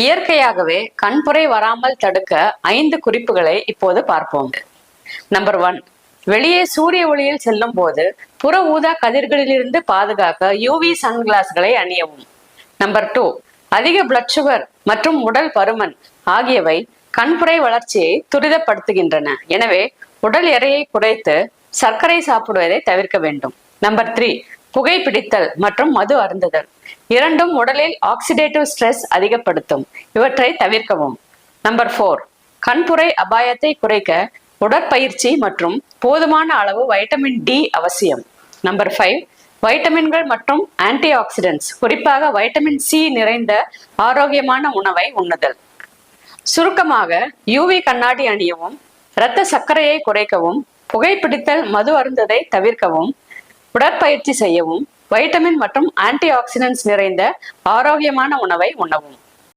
இயற்கையாகவே கண்புரை வராமல் தடுக்க ஐந்து குறிப்புகளை இப்போது பார்ப்போம். நம்பர் ஒன் வெளியே சூரிய ஒளியில் செல்லும் போது புற ஊதா கதிர்களிலிருந்து பாதுகாக்க யூவி சன்கிளாஸ்களை அணியவும். நம்பர் டூ அதிக பிளட் சுகர் மற்றும் உடல் பருமன் ஆகியவை கண்புரை வளர்ச்சியை துரிதப்படுத்துகின்றன. எனவே உடல் எடையை குறைத்து சர்க்கரை சாப்பிடுவதை தவிர்க்க வேண்டும். நம்பர் த்ரீ புகைப்பிடித்தல் மற்றும் மது அருந்துதல். இரண்டும் உடலில் ஆக்சிடேட்டிவ் ஸ்ட்ரெஸ் அதிகப்படுத்தும். இவற்றை தவிர்க்கவும். நம்பர் ஃபோர் கண்புரை அபாயத்தை குறைக்க உடற்பயிற்சி மற்றும் போதுமான அளவு வைட்டமின் டி அவசியம். நம்பர் ஃபைவ் வைட்டமின்கள் மற்றும் ஆன்டி ஆக்சிடென்ட்ஸ் குறிப்பாக வைட்டமின் சி நிறைந்த ஆரோக்கியமான உணவை உண்ணுதல். சுருக்கமாக யூவி கண்ணாடி அணியவும் இரத்த சர்க்கரையை குறைக்கவும் புகைப்பிடித்தல் மது அருந்ததை தவிர்க்கவும் உடற்பயிற்சி செய்யவும் வைட்டமின் மற்றும் ஆன்டி ஆக்சிடென்ட்ஸ் நிறைந்த ஆரோக்கியமான உணவை உண்ணவும்.